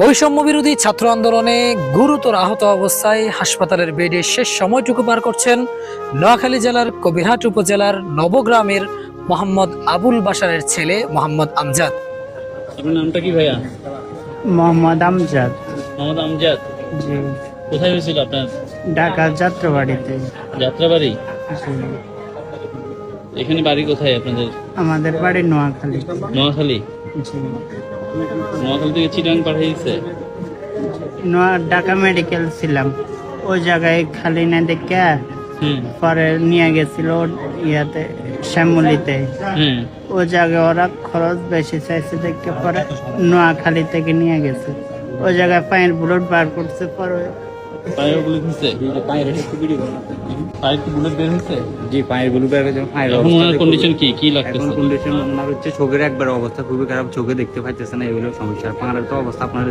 বৈষম্য বিরোধী ছাত্র আন্দোলনে গুরুতর আহত অবস্থায় হাসপাতালের বেডে শেষ সময়টুকু পার করছেন নোয়াখালী জেলার কবিরহাট উপজেলার নবগ্রামের মোহাম্মদ আবুল বাশারের ছেলে মোহাম্মদ আমজাদ। আপনার নামটা কি ভাইয়া? মোহাম্মদ আমজাদ। মোহাম্মদ আমজাদ। জি। কোথায় হয়েছিল আপনার? ঢাকা যাত্রাবাড়িতে। যাত্রাবাড়ি? জি। এখানে বাড়ি কোথায় আপনাদের? আমাদের বাড়ি নোয়াখালী। নোয়াখালী? নোয়াখালী থেকে চিটাং পাঠিয়েছে? নোয়া ঢাকা মেডিকেল ছিলাম। ওই জায়গায় খালি না দেখে পরে নিয়ে গেছিল ইয়াতে শ্যামলিতে। হুম। ওই জায়গায় ওরা খরচ বেশি চাইছে দেখে পরে নোয়াখালী থেকে নিয়ে গেছে। ওই জায়গায় পায়ের বুলেট বার করছে পরে পায়ে বুলেট হয়েছে পায়ের কি বুলেট বের হয়েছে? জি পায়েরগুলো বের হয়েছে পায়ের এখন অবস্থা ওনার কন্ডিশন কি? কি এখন কন্ডিশন ওনার হচ্ছে চোখের একবার অবস্থা খুবই খারাপ চোখে দেখতে পাইতেছে না এগুলো সমস্যা। পাঁড়ার তো অবস্থা আপনার